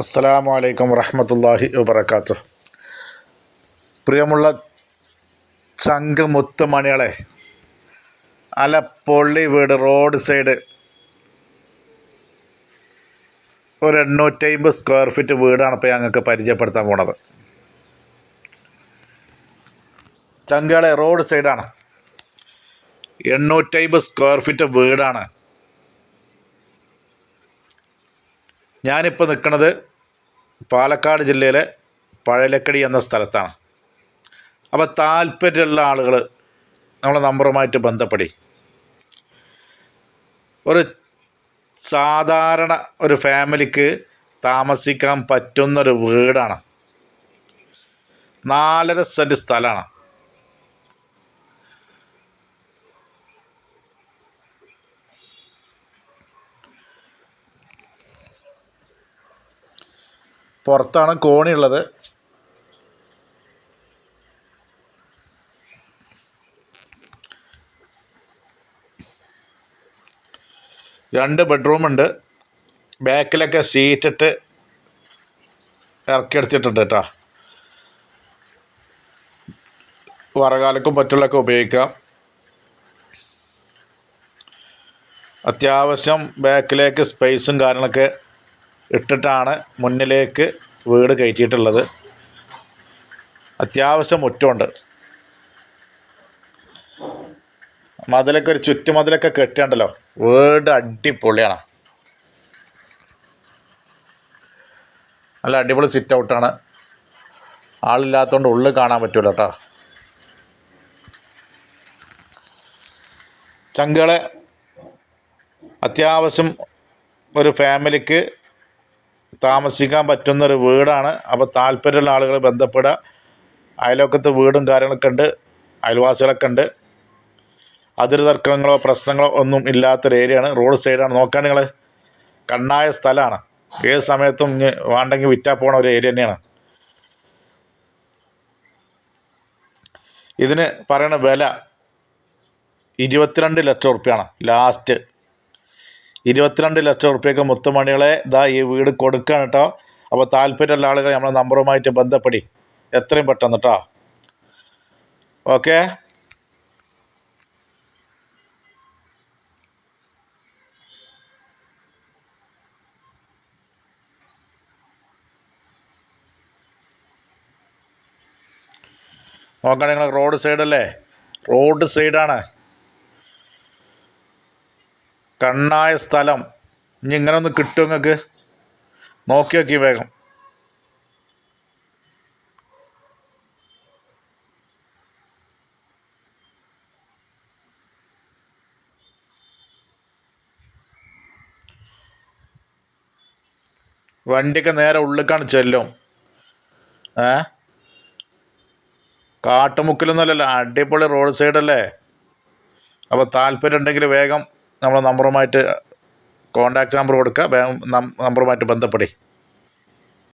അസ്സലാമു അലൈക്കും വറഹമത്തല്ലാഹി വബർക്കാത്തു പ്രിയമുള്ള ചങ്ക് മുത്തുമണികളെ അലപ്പൊള്ളി വീട് റോഡ് സൈഡ് ഒരു എണ്ണൂറ്റമ്പത് സ്ക്വയർ ഫീറ്റ് വീടാണ് ഇപ്പോൾ ഞങ്ങൾക്ക് പരിചയപ്പെടുത്താൻ പോണത്. ചങ്കളെ റോഡ് സൈഡാണ്. എണ്ണൂറ്റമ്പത് സ്ക്വയർ ഫീറ്റ് വീടാണ്. ഞാനിപ്പോൾ നിൽക്കുന്നത് പാലക്കാട് ജില്ലയിലെ പഴലക്കടി എന്ന സ്ഥലത്താണ്. അപ്പോൾ താല്പര്യമുള്ള ആളുകൾ നമ്മളെ നമ്പറുമായിട്ട് ബന്ധപ്പെടി. ഒരു സാധാരണ ഒരു ഫാമിലിക്ക് താമസിക്കാൻ പറ്റുന്നൊരു വീടാണ്. നാലര സെന്റ് സ്ഥലമാണ്. പുറത്താണ് കോണിയുള്ളത് രണ്ട് ബെഡ്റൂമുണ്ട് ബാക്കിലൊക്കെ സീറ്റിട്ട് ഇറക്കിയെടുത്തിട്ടുണ്ട് കേട്ടോ. വറകാലക്കും മറ്റുള്ളൊക്കെ ഉപയോഗിക്കാം. അത്യാവശ്യം ബാക്കിലേക്ക് സ്പേസും കാര്യങ്ങളൊക്കെ ഇട്ടിട്ടാണ് മുന്നിലേക്ക് വീട് കയറ്റിയിട്ടുള്ളത്. അത്യാവശ്യം മുറ്റമുണ്ട്. മതിലൊക്കെ ഒരു ചുറ്റുമതിലൊക്കെ കെട്ടിയുണ്ടല്ലോ. വീട് അടിപൊളിയാണ്. നല്ല അടിപൊളി സിറ്റ് ഔട്ടാണ് ആളില്ലാത്തതുകൊണ്ട് ഉള്ളിൽ കാണാൻ പറ്റില്ല കേട്ടോ. ചങ്കുകളെ അത്യാവശ്യം ഒരു ഫാമിലിക്ക് താമസിക്കാൻ പറ്റുന്നൊരു വീടാണ്. അപ്പോൾ താല്പര്യമുള്ള ആളുകൾ ബന്ധപ്പെടുക. അയൽവക്കത്ത് വീടും കാര്യങ്ങളൊക്കെ ഉണ്ട്. അയൽവാസികളൊക്കെ ഉണ്ട്. അതിര് തർക്കങ്ങളോ പ്രശ്നങ്ങളോ ഒന്നും ഇല്ലാത്തൊരു ഏരിയയാണ് റോഡ് സൈഡാണ് നോക്കാൻ നിങ്ങൾ കണ്ണായ സ്ഥലമാണ് ഏത് സമയത്തും ഇനി വേണ്ടെങ്കിൽ വിറ്റാൽ പോണ ഒരു ഏരിയ തന്നെയാണ്. ഇതിന് പറയണ വില ഇരുപത്തിരണ്ട് ലക്ഷം ഉറുപ്പ്യാണ്. ലാസ്റ്റ്. ഇരുപത്തിരണ്ട് ലക്ഷം റുപ്യക്ക് മുത്തുമണികളെ ഇതാ ഈ വീട് കൊടുക്കുകയാണ് കേട്ടോ അപ്പോൾ താല്പര്യമുള്ള ആളുകൾ നമ്മളെ നമ്പറുമായിട്ട് ബന്ധപ്പെടി. എത്രയും പെട്ടെന്ന് കേട്ടോ ഓക്കെ? നോക്കണേ നിങ്ങൾ റോഡ് സൈഡല്ലേ? റോഡ് സൈഡാണ്. കണ്ണായ സ്ഥലം. ഇനി ഇങ്ങനെ ഒന്ന് കിട്ടും നിങ്ങൾക്ക് നോക്കി നോക്കി വേഗം. വണ്ടിക്ക് നേരെ ഉള്ളിക്കാണ് ചെല്ലും. ഏ? കാട്ടുമുക്കിലൊന്നുമല്ലല്ലോ അടിപൊളി റോഡ് സൈഡല്ലേ? അപ്പോൾ താല്പര്യം ഉണ്ടെങ്കിൽ വേഗം നമ്മളെ നമ്പറുമായിട്ട് കോണ്ടാക്ട് നമ്പർ കൊടുക്കുക. നമ്പറുമായിട്ട് ബന്ധപ്പെടി